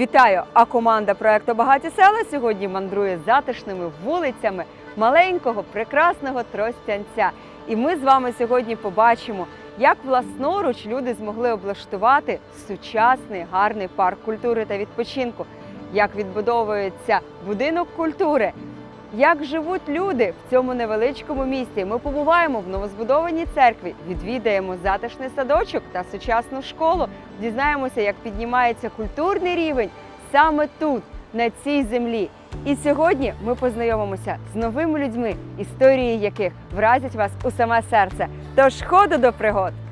Вітаю! А команда проекту Багаті села сьогодні мандрує затишними вулицями маленького прекрасного Тростянця. І ми з вами сьогодні побачимо, як власноруч люди змогли облаштувати сучасний гарний парк культури та відпочинку, як відбудовується будинок культури, як живуть люди в цьому невеличкому місті. Ми побуваємо в новозбудованій церкві, відвідаємо затишний садочок та сучасну школу, дізнаємося, як піднімається культурний рівень саме тут, на цій землі. І сьогодні ми познайомимося з новими людьми, історії яких вразять вас у саме серце. Тож ходу до пригод!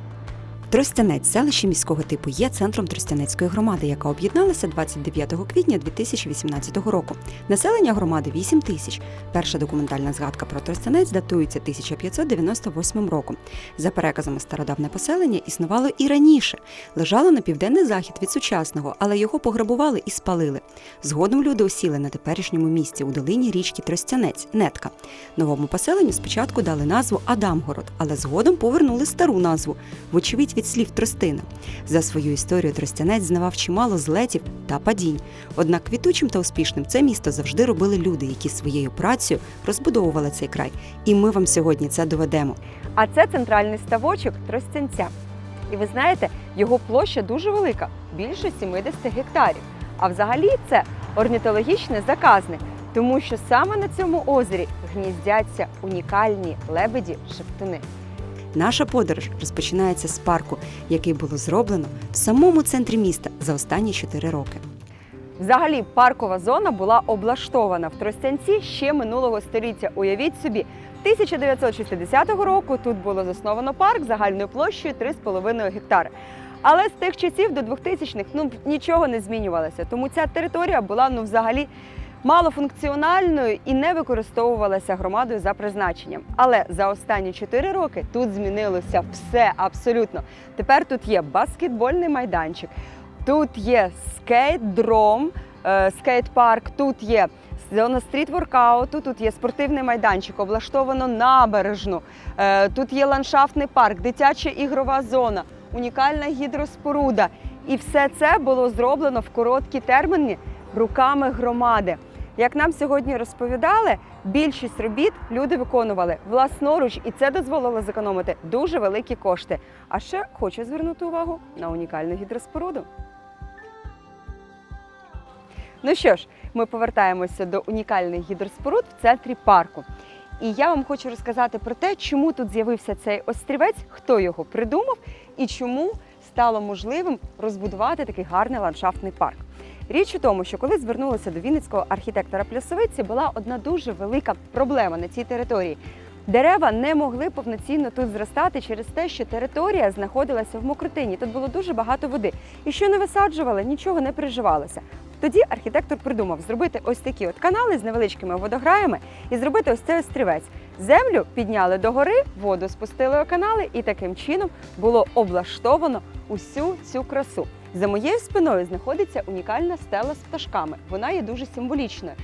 Тростянець, селище міського типу, є центром Тростянецької громади, яка об'єдналася 29 квітня 2018 року. Населення громади 8 тисяч. Перша документальна згадка про Тростянець датується 1598 роком. За переказами стародавне поселення існувало і раніше. Лежало на південний захід від сучасного, але його пограбували і спалили. Згодом люди осіли на теперішньому місці у долині річки Тростянець, Нетка. Новому поселенню спочатку дали назву Адамгород, але згодом повернули стару назву, вочевидь від слів Тростина. За свою історію Тростянець знавав чимало злетів та падінь. Однак квітучим та успішним це місто завжди робили люди, які своєю працею розбудовували цей край. І ми вам сьогодні це доведемо. А це центральний ставочок Тростянця. І ви знаєте, його площа дуже велика, більше 70 гектарів. А взагалі це орнітологічний заказник, тому що саме на цьому озері гніздяться унікальні лебеді-шептуни. Наша подорож розпочинається з парку, який було зроблено в самому центрі міста за останні 4 роки. Взагалі, паркова зона була облаштована в Тростянці ще минулого століття. Уявіть собі, 1960 року тут було засновано парк загальною площею 3,5 гектари. Але з тих часів до 2000-х ну нічого не змінювалося. Тому ця територія була ну взагалі малофункціональною і не використовувалася громадою за призначенням. Але за останні 4 роки тут змінилося все абсолютно. Тепер тут є баскетбольний майданчик, Тут є скейт-дром, е, скейт-парк, тут є зона стріт-воркауту, тут є спортивний майданчик, облаштовано набережну, е, тут є ландшафтний парк, дитяча ігрова зона, унікальна гідроспоруда. І все це було зроблено в короткі терміни руками громади. Як нам сьогодні розповідали, більшість робіт люди виконували власноруч, і це дозволило зекономити дуже великі кошти. А ще хочу звернути увагу на унікальну гідроспоруду. Ну що ж, ми повертаємося до унікальних гідроспоруд в центрі парку. І я вам хочу розказати про те, чому тут з'явився цей острівець, хто його придумав і чому стало можливим розбудувати такий гарний ландшафтний парк. Річ у тому, що коли звернулися до вінницького архітектора Плясовиці, була одна дуже велика проблема на цій території. Дерева не могли повноцінно тут зростати через те, що територія знаходилася в мокротині. Тут було дуже багато води. І що не висаджували, нічого не приживалося. Тоді архітектор придумав зробити ось такі от канали з невеличкими водограями і зробити ось цей острівець. Землю підняли догори, воду спустили у канали, і таким чином було облаштовано усю цю красу. За моєю спиною знаходиться унікальна стела з пташками. Вона є дуже символічною.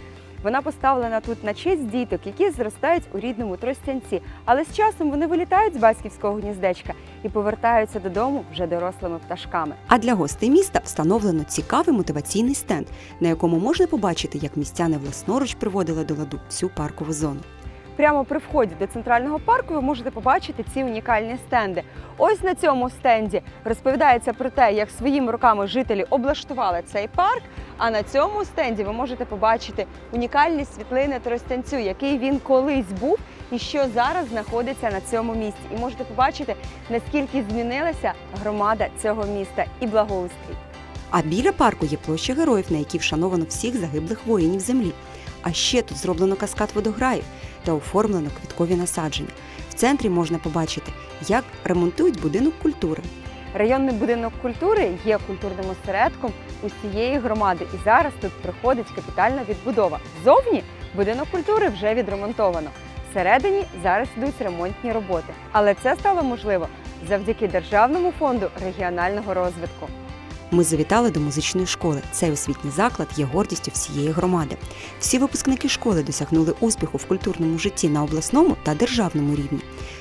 Вона поставлена тут на честь діток, які зростають у рідному тростянці, але з часом вони вилітають з батьківського гніздечка і повертаються додому вже дорослими пташками. А для гостей міста встановлено цікавий мотиваційний стенд, на якому можна побачити, як містяни власноруч приводили до ладу всю паркову зону. Прямо при вході до центрального парку ви можете побачити ці унікальні стенди. Ось на цьому стенді розповідається про те, як своїми руками жителі облаштували цей парк. А на цьому стенді ви можете побачити унікальні світлини Тростянцю, який він колись був і що зараз знаходиться на цьому місці. І можете побачити, наскільки змінилася громада цього міста і благоустрій. А біля парку є площа героїв, на якій вшановано всіх загиблих воїнів землі. А ще тут зроблено каскад водограїв та оформлено квіткові насадження. В центрі можна побачити, як ремонтують будинок культури. Районний будинок культури є культурним осередком усієї громади, і зараз тут проходить капітальна відбудова. Зовні будинок культури вже відремонтовано. Всередині зараз йдуть ремонтні роботи, але це стало можливо завдяки Державному фонду регіонального розвитку. Ми завітали до музичної школи. Цей освітній заклад є гордістю всієї громади. Всі випускники школи досягнули успіху в культурному житті на обласному та державному рівні.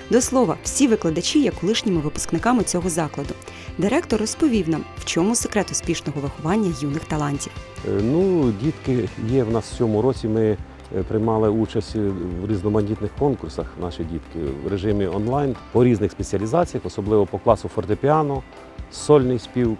До слова, всі викладачі є колишніми випускниками цього закладу. Директор розповів нам, в чому секрет успішного виховання юних талантів. Е, Ну, дітки є в нас в цьому році. Ми е, приймали участь в різноманітних конкурсах. Наші дітки в режимі онлайн по різних спеціалізаціях, особливо по класу фортепіано, сольний спів.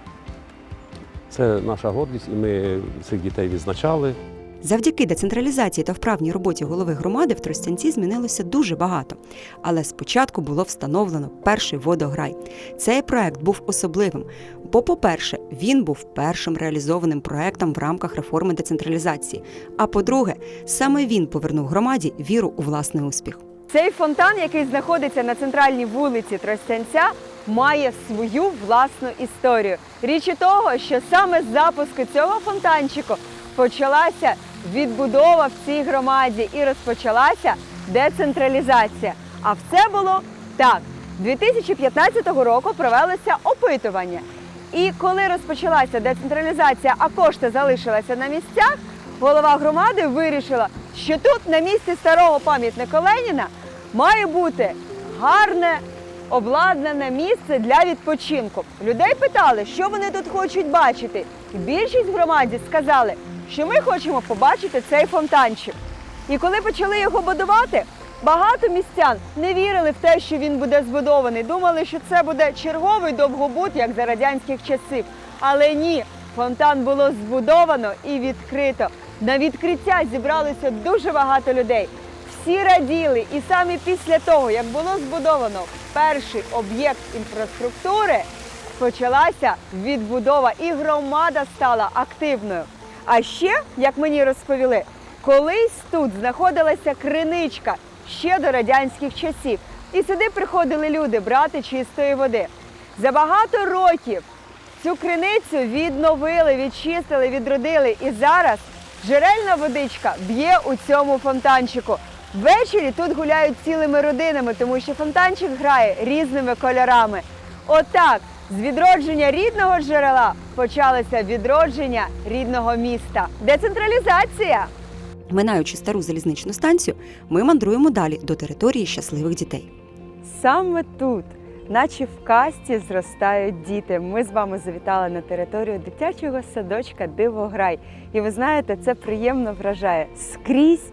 Це наша гордість, і ми цих дітей відзначали. Завдяки децентралізації та вправній роботі голови громади в Тростянці змінилося дуже багато. Але спочатку було встановлено перший водограй. Цей проект був особливим, бо, по-перше, він був першим реалізованим проектом в рамках реформи децентралізації. А по-друге, саме він повернув громаді віру у власний успіх. Цей фонтан, який знаходиться на центральній вулиці Тростянця, має свою власну історію. Річ у того, що саме з запуску цього фонтанчику почалася відбудова в цій громаді і розпочалася децентралізація. А все було так. 2015 року провелося опитування. І коли розпочалася децентралізація, а кошти залишилися на місцях, голова громади вирішила, що тут на місці старого пам'ятника Леніна має бути гарне обладнане місце для відпочинку. Людей питали, що вони тут хочуть бачити. І більшість громаді сказали, що ми хочемо побачити цей фонтанчик. І коли почали його будувати, багато містян не вірили в те, що він буде збудований. Думали, що це буде черговий довгобут, як за радянських часів. Але ні, фонтан було збудовано і відкрито. На відкриття зібралося дуже багато людей. Всі раділи, і саме після того, як було збудовано перший об'єкт інфраструктури, почалася відбудова, і громада стала активною. А ще, як мені розповіли, колись тут знаходилася криничка ще до радянських часів, і сюди приходили люди брати чистої води. За багато років цю криницю відновили, відчистили, відродили, і зараз джерельна водичка б'є у цьому фонтанчику. Ввечері тут гуляють цілими родинами, тому що фонтанчик грає різними кольорами. Отак, з відродження рідного джерела почалося відродження рідного міста. Децентралізація. Минаючи стару залізничну станцію, ми мандруємо далі до території щасливих дітей. Саме тут, наче в касті, зростають діти. Ми з вами завітали на територію дитячого садочка Дивограй. І ви знаєте, це приємно вражає. Скрізь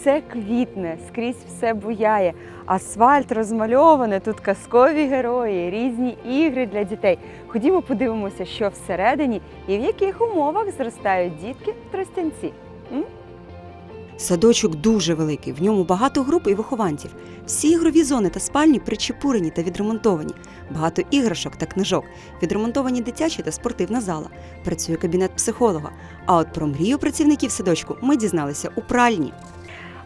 все квітне, скрізь все буяє. Асфальт розмальований, тут казкові герої, різні ігри для дітей. Ходімо, подивимося, що всередині і в яких умовах зростають дітки в Тростянці. Садочок дуже великий, в ньому багато груп і вихованців. Всі ігрові зони та спальні причепурені та відремонтовані. Багато іграшок та книжок, відремонтовані дитячі та спортивна зала. Працює кабінет психолога. А от про мрію працівників садочку ми дізналися у пральні.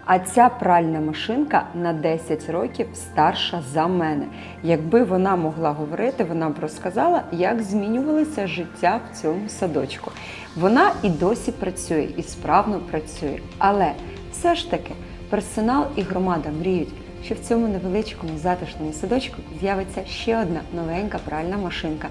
А ця пральна машинка на 10 років старша за мене. Якби вона могла говорити, вона б розказала, як змінювалося життя в цьому садочку. Вона і досі працює, і справно працює. Але все ж таки персонал і громада мріють, що в цьому невеличкому затишному садочку з'явиться ще одна новенька пральна машинка.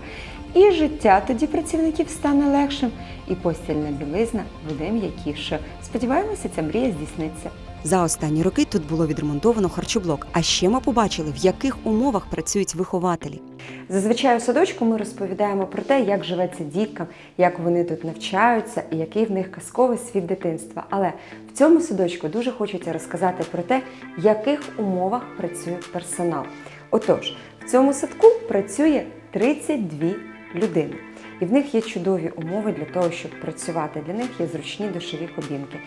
І життя тоді працівників стане легшим, і постільна білизна буде м'якішою. Сподіваємося, ця мрія здійсниться. За останні роки тут було відремонтовано харчоблок. А ще ми побачили, в яких умовах працюють вихователі. Зазвичай у садочку ми розповідаємо про те, як живеться діткам, як вони тут навчаються і який в них казковий світ дитинства. Але в цьому садочку дуже хочеться розказати про те, в яких умовах працює персонал. Отож, в цьому садку працює 32 людини. І в них є чудові умови для того, щоб працювати. Для них є зручні душові кабінки,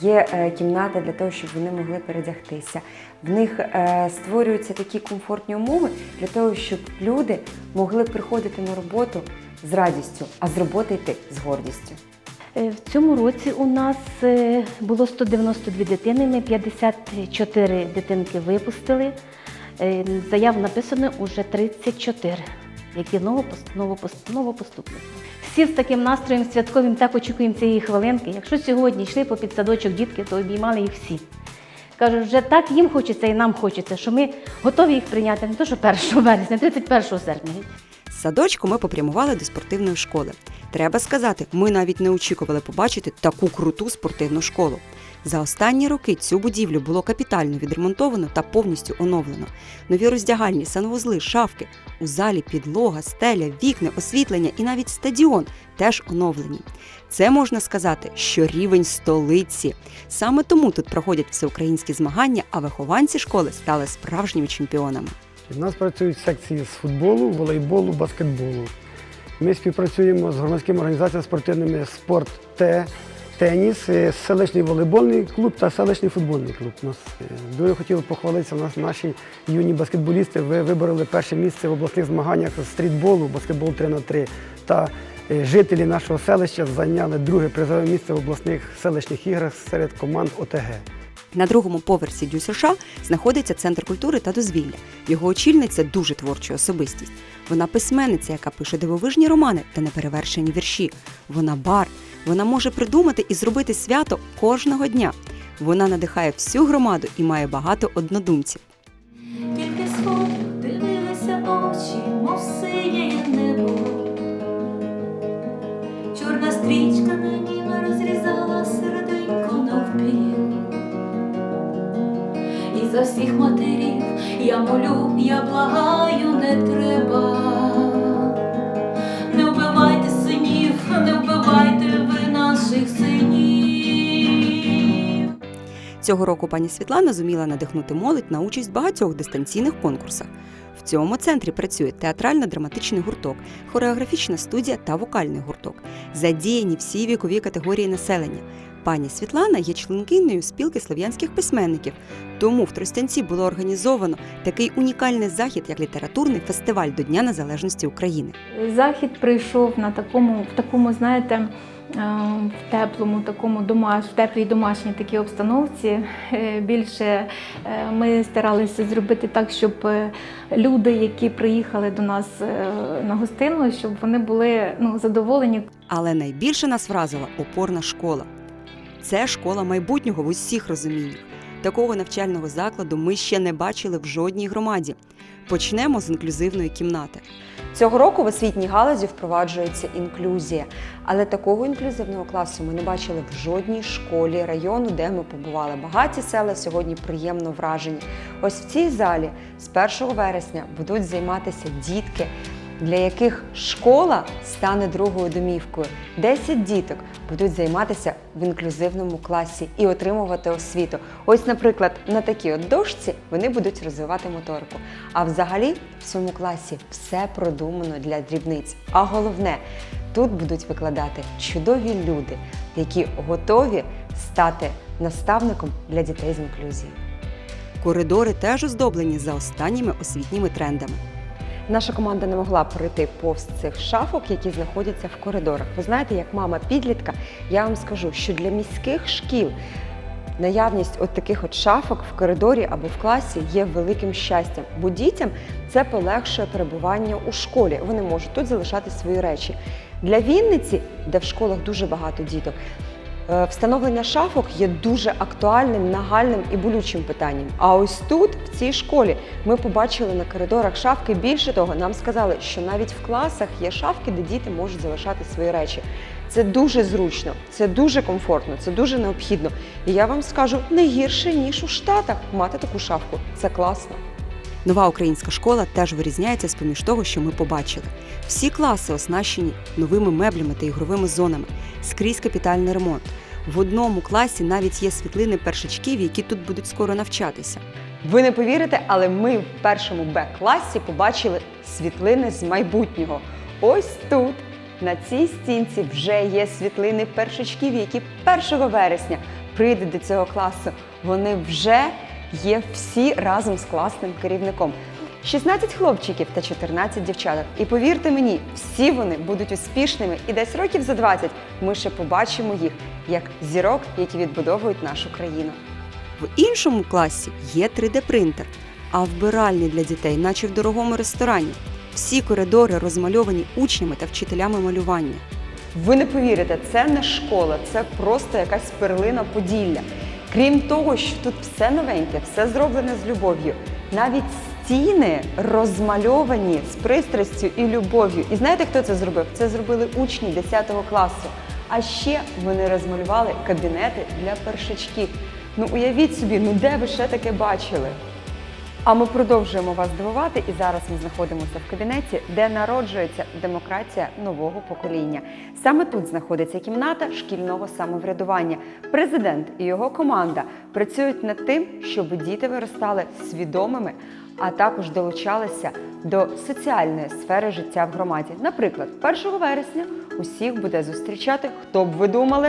є е, кімната для того, щоб вони могли передягтися. В них е, створюються такі комфортні умови для того, щоб люди могли приходити на роботу з радістю, а з роботи йти з гордістю. Е, В цьому році у нас було 192 дитини, ми 54 дитинки випустили. Заяв написано вже 34, які новопос- новопос- Всі з таким настроєм святковим так очікуємо цієї хвилинки. Якщо сьогодні йшли по підсадочок дітки, то обіймали їх всі. Кажуть, вже так їм хочеться і нам хочеться, що ми готові їх прийняти не то, що 1 вересня, 31 серпня. З садочку ми попрямували до спортивної школи. Треба сказати, ми навіть не очікували побачити таку круту спортивну школу. За останні роки цю будівлю було капітально відремонтовано та повністю оновлено. Нові роздягальні, санвузли, шафки. У залі підлога, стеля, вікна, освітлення і навіть стадіон теж оновлені. Це можна сказати, що рівень столиці. Саме тому тут проходять всеукраїнські змагання, а вихованці школи стали справжніми чемпіонами. У нас працюють секції з футболу, волейболу, баскетболу. Ми співпрацюємо з громадськими організаціями спортивними спорт теніс, е, селищний волейбольний клуб та селищний футбольний клуб. Нас е, дуже хотіли похвалитися. У нас наші юні баскетболісти ви вибороли перше місце в обласних змаганнях з стрітболу, баскетбол 3 на 3 Та е, жителі нашого селища зайняли друге призове місце в обласних селищних іграх серед команд ОТГ. На другому поверсі ДЮСШ знаходиться центр культури та дозвілля. Його очільниця дуже творча особистість. Вона письменниця, яка пише дивовижні романи та неперевершені вірші. Вона бар. Вона може придумати і зробити свято кожного дня. Вона надихає всю громаду і має багато однодумців. Тільки сход дивилися очі, мов синє небо. Чорна стрічка на ніби розрізала серденько навпіл. За всіх матерів я молю, я благаю, не треба. Не вбивайте синів, не вбивайте ви наших синів. Цього року пані Світлана зуміла надихнути молодь на участь в багатьох дистанційних конкурсах. В цьому центрі працює театрально-драматичний гурток, хореографічна студія та вокальний гурток. Задіяні всі вікові категорії населення. Пані Світлана є членкинею спілки слов'янських письменників. Тому в Тростянці було організовано такий унікальний захід, як літературний фестиваль до Дня Незалежності України. Захід прийшов на такому, в такому, знаєте, е, в теплому, такому домаш, в теплій домашній такій обстановці. Е, Більше е, ми старалися зробити так, щоб люди, які приїхали до нас на гостину, щоб вони були ну, задоволені Але найбільше нас вразила опорна школа. Це школа майбутнього в усіх розуміннях. Такого навчального закладу ми ще не бачили в жодній громаді. Почнемо з інклюзивної кімнати. Цього року в освітній галузі впроваджується інклюзія, але такого інклюзивного класу ми не бачили в жодній школі району, де ми побували. Багаті села сьогодні приємно вражені. Ось в цій залі з 1 вересня будуть займатися дітки, для яких школа стане другою домівкою. 10 діток будуть займатися в інклюзивному класі і отримувати освіту. Ось, наприклад, на такій от дошці вони будуть розвивати моторику. А взагалі в цьому класі все продумано для дрібниць. А головне, тут будуть викладати чудові люди, які готові стати наставником для дітей з інклюзією. Коридори теж оздоблені за останніми освітніми трендами. Наша команда не могла пройти повз цих шафок, які знаходяться в коридорах. Ви знаєте, як мама підлітка, я вам скажу, що для міських шкіл наявність от таких от шафок в коридорі або в класі є великим щастям, бо дітям це полегшує перебування у школі. Вони можуть тут залишати свої речі. Для Вінниці, де в школах дуже багато діток, встановлення шафок є дуже актуальним, нагальним і болючим питанням. А ось тут, в цій школі, ми побачили на коридорах шафки. Більше того, нам сказали, що навіть в класах є шафки, де діти можуть залишати свої речі. Це дуже зручно, це дуже комфортно, це дуже необхідно. І я вам скажу не гірше ніж у Штатах мати таку шафку. Це класно. Нова українська школа теж вирізняється з поміж того, що ми побачили. Всі класи оснащені новими меблями та ігровими зонами, скрізь капітальний ремонт. В одному класі навіть є світлини першачків, які тут будуть скоро навчатися. Ви не повірите, але ми в першому Б-класі побачили світлини з майбутнього. Ось тут, на цій стінці, вже є світлини першачків, які 1 вересня прийдуть до цього класу. Вони вже є всі разом з класним керівником. 16 хлопчиків та 14 дівчаток. І повірте мені, всі вони будуть успішними, і десь років за 20 ми ще побачимо їх як зірок, які відбудовують нашу країну. В іншому класі є 3D-принтер, а вбиральні для дітей, наче в дорогому ресторані. Всі коридори розмальовані учнями та вчителями малювання. Ви не повірите, це не школа, це просто якась перлина Поділля. Крім того, що тут все новеньке, все зроблене з любов'ю. Навіть стіни розмальовані з пристрастю і любов'ю. І знаєте, хто це зробив? Це зробили учні 10 класу. А ще вони розмалювали кабінети для першачків. Ну уявіть собі, ну де ви ще таке бачили? А ми продовжуємо вас дивувати, і зараз ми знаходимося в кабінеті, де народжується демократія нового покоління. Саме тут знаходиться кімната шкільного самоврядування. Президент і його команда працюють над тим, щоб діти виростали свідомими, а також долучалися до соціальної сфери життя в громаді. Наприклад, 1 вересня усіх буде зустрічати, хто б ви думали,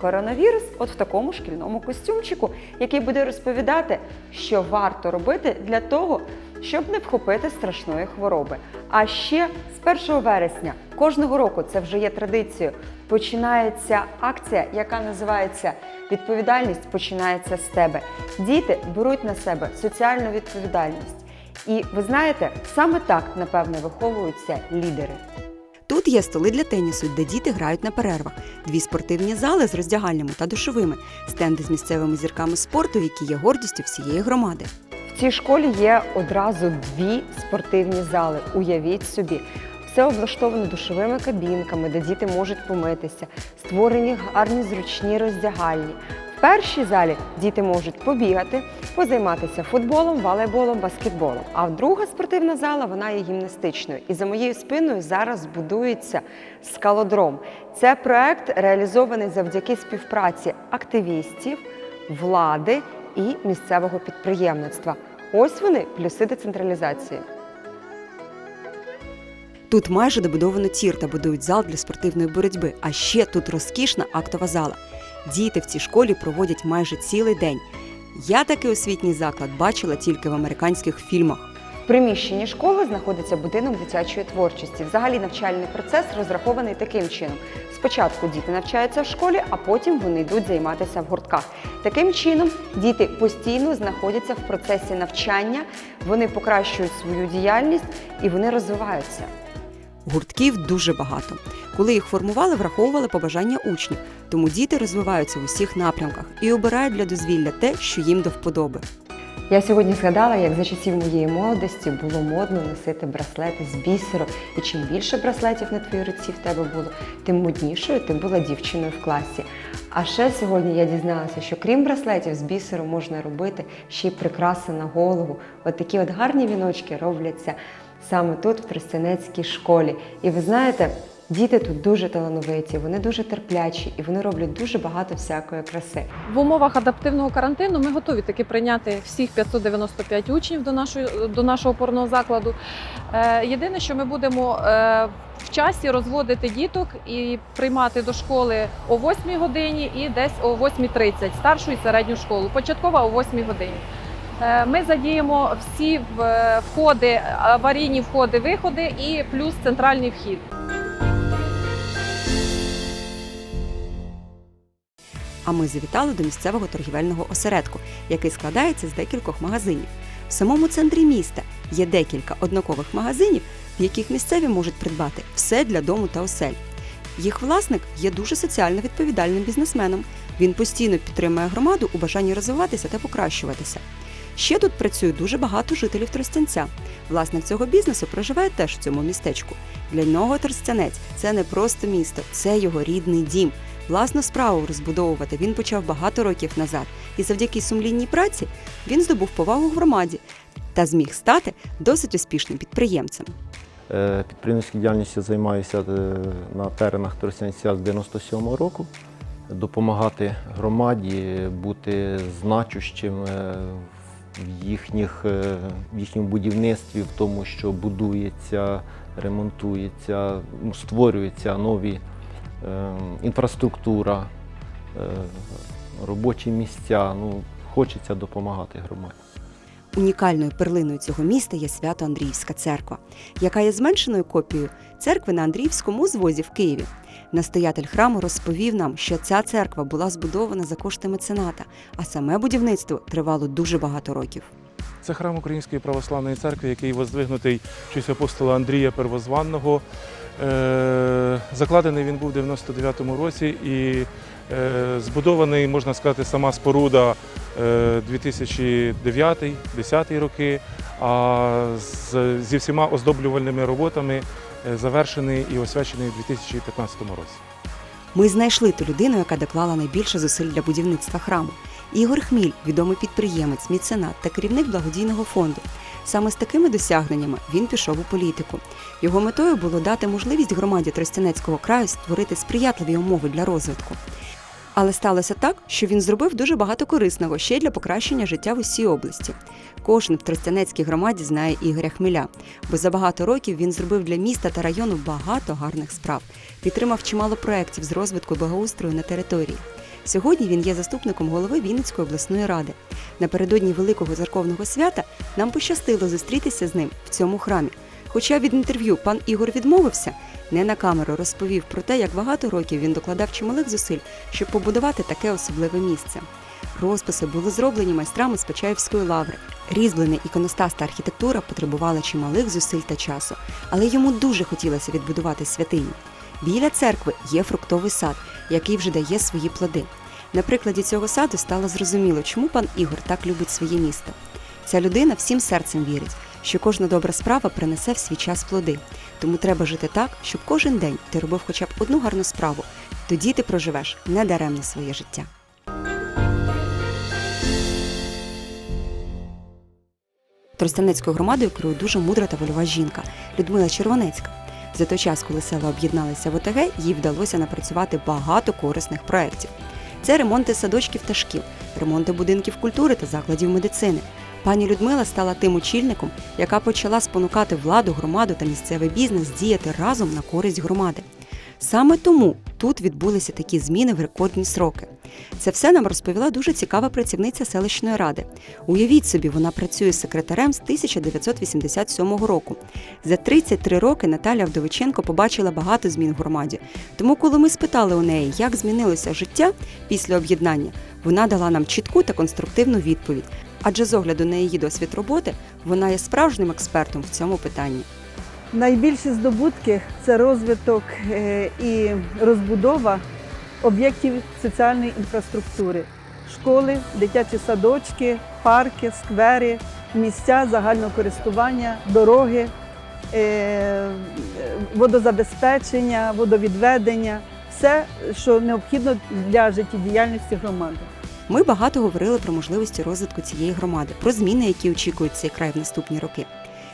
Коронавірус, от в такому шкільному костюмчику, який буде розповідати, що варто робити для того, щоб не вхопити страшної хвороби. А ще з 1 вересня кожного року це вже є традицією. Починається акція, яка називається Відповідальність починається з тебе. Діти беруть на себе соціальну відповідальність. І ви знаєте, саме так напевне виховуються лідери. Тут є столи для тенісу, де діти грають на перервах, дві спортивні зали з роздягальнями та душовими, стенди з місцевими зірками спорту, які є гордістю всієї громади. В цій школі є одразу дві спортивні зали. Уявіть собі. Все облаштовано душовими кабінками, де діти можуть помитися, створені гарні зручні роздягальні. Першій залі діти можуть побігати, позайматися футболом, волейболом, баскетболом. А друга спортивна зала вона є гімнастичною. І за моєю спиною зараз будується скалодром. Це проект реалізований завдяки співпраці активістів, влади і місцевого підприємництва. Ось вони плюси децентралізації. Тут майже добудовано тір та будують зал для спортивної боротьби. А ще тут розкішна актова зала. Діти в цій школі проводять майже цілий день. Я такий освітній заклад бачила тільки в американських фільмах. В приміщенні школи знаходиться будинок дитячої творчості. Взагалі навчальний процес розрахований таким чином. Спочатку діти навчаються в школі, а потім вони йдуть займатися в гуртках. Таким чином діти постійно знаходяться в процесі навчання, вони покращують свою діяльність і вони розвиваються. Гуртків дуже багато. Коли їх формували, враховували побажання учнів, тому діти розвиваються в усіх напрямках і обирають для дозвілля те, що їм до вподоби. Я сьогодні згадала, як за часів моєї молодості було модно носити браслети з бісеру. І чим більше браслетів на твоїй руці в тебе було, тим моднішою ти була дівчиною в класі. А ще сьогодні я дізналася, що крім браслетів з бісеру можна робити ще й прикраси на голову. От такі от гарні віночки робляться саме тут, в Тростянецькій школі. І ви знаєте, діти тут дуже талановиті, вони дуже терплячі і вони роблять дуже багато всякої краси. В умовах адаптивного карантину ми готові таки прийняти всіх 595 учнів до нашої до нашого опорного закладу. Е, єдине, що ми будемо е, в часі розводити діток і приймати до школи о 8 годині і десь о 8.30 старшу і середню школу. Початкова о 8 годині. Е, Ми задіємо всі входи, аварійні входи, виходи і плюс центральний вхід. А ми завітали до місцевого торгівельного осередку, який складається з декількох магазинів. В самому центрі міста є декілька однакових магазинів, в яких місцеві можуть придбати все для дому та осель. Їх власник є дуже соціально відповідальним бізнесменом. Він постійно підтримує громаду у бажанні розвиватися та покращуватися. Ще тут працює дуже багато жителів Тростянця. Власник цього бізнесу проживає теж в цьому містечку. Для нього Тростянець це не просто місто, це його рідний дім. Власну справу розбудовувати він почав багато років назад, і завдяки сумлінній праці він здобув повагу в громаді та зміг стати досить успішним підприємцем. Е, Підприємницькою діяльністю займаюся е, на теренах Тростянця з 97-го року. Допомагати громаді бути значущим е, в, їхніх, е, в їхньому будівництві, в тому, що будується, ремонтується, ну, створюються нові е, інфраструктура, е, робочі місця. Ну, хочеться допомагати громаді. Унікальною перлиною цього міста є свято Андріївська церква, яка є зменшеною копією церкви на Андріївському узвозі в Києві. Настоятель храму розповів нам, що ця церква була збудована за кошти мецената, а саме будівництво тривало дуже багато років. Це храм Української православної церкви, який воздвигнутий в честь апостола Андрія Первозванного. Е, Закладений він був у 99-му році і е, збудований, можна сказати, сама споруда 2009-2010 роки, а зі всіма оздоблювальними роботами е, завершений і освячений у 2015 році. Ми знайшли ту людину, яка доклала найбільше зусиль для будівництва храму. Ігор Хміль, відомий підприємець, міценат та керівник благодійного фонду. Саме з такими досягненнями він пішов у політику. Його метою було дати можливість громаді Тростянецького краю створити сприятливі умови для розвитку. Але сталося так, що він зробив дуже багато корисного ще й для покращення життя в усій області. Кожен в Тростянецькій громаді знає Ігоря Хмеля, бо за багато років він зробив для міста та району багато гарних справ, підтримав чимало проєктів з розвитку благоустрою на території. Сьогодні він є заступником голови Вінницької обласної ради. Напередодні великого церковного свята нам пощастило зустрітися з ним в цьому храмі. Хоча від інтерв'ю пан Ігор відмовився, не на камеру розповів про те, як багато років він докладав чималих зусиль, щоб побудувати таке особливе місце. Розписи були зроблені майстрами з Почаївської лаври. Різьблений іконостас та архітектура потребували чималих зусиль та часу, але йому дуже хотілося відбудувати святиню. Біля церкви є фруктовий сад, який вже дає свої плоди. На прикладі цього саду стало зрозуміло, чому пан Ігор так любить своє місто. Ця людина всім серцем вірить, що кожна добра справа принесе в свій час плоди. Тому треба жити так, щоб кожен день ти робив хоча б одну гарну справу. Тоді ти проживеш недаремно своє життя. Тростянецькою громадою керує дуже мудра та вольова жінка Людмила Червонецька. За той час, коли села об'єдналися в ОТГ, їй вдалося напрацювати багато корисних проєктів. Це ремонти садочків та шкіл, ремонти будинків культури та закладів медицини. Пані Людмила стала тим очільником, яка почала спонукати владу, громаду та місцевий бізнес діяти разом на користь громади. Саме тому тут відбулися такі зміни в рекордні сроки. Це все нам розповіла дуже цікава працівниця селищної ради. Уявіть собі, вона працює секретарем з 1987 року. За 33 роки Наталя Вдовиченко побачила багато змін в громаді. Тому, коли ми спитали у неї, як змінилося життя після об'єднання, вона дала нам чітку та конструктивну відповідь. Адже з огляду на її досвід роботи, вона є справжнім експертом в цьому питанні. Найбільші здобутки це розвиток е, і розбудова об'єктів соціальної інфраструктури, школи, дитячі садочки, парки, сквери, місця загального користування, дороги, е, водозабезпечення, водовідведення все, що необхідно для життєдіяльності громади. Ми багато говорили про можливості розвитку цієї громади, про зміни, які очікують цей край в наступні роки.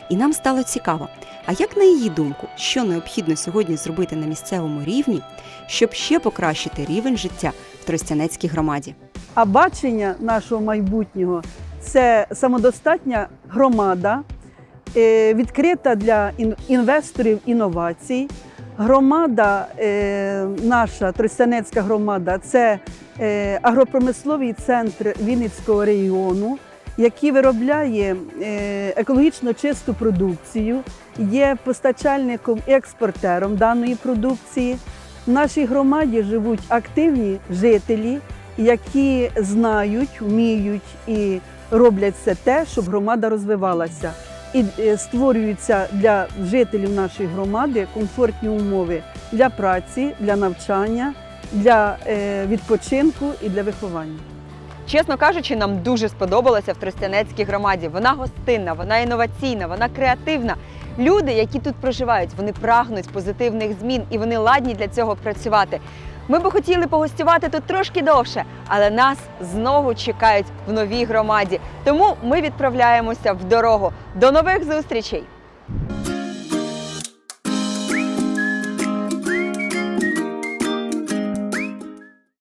І нам стало цікаво, а як на її думку, що необхідно сьогодні зробити на місцевому рівні, щоб ще покращити рівень життя в Тростянецькій громаді? А бачення нашого майбутнього це самодостатня громада, е, відкрита для інвесторів інновацій. Громада, е, наша Тростянецька громада, це е, агропромисловий центр Вінницького регіону, який виробляє е, екологічно чисту продукцію, є постачальником і експортером даної продукції. В нашій громаді живуть активні жителі, які знають, вміють і роблять все те, щоб громада розвивалася. І е, створюються для жителів нашої громади комфортні умови для праці, для навчання, для е, відпочинку і для виховання. Чесно кажучи, нам дуже сподобалося в Тростянецькій громаді. Вона гостинна, вона інноваційна, вона креативна. Люди, які тут проживають, вони прагнуть позитивних змін і вони ладні для цього працювати. Ми би хотіли погостювати тут трошки довше, але нас знову чекають в новій громаді. Тому ми відправляємося в дорогу. До нових зустрічей!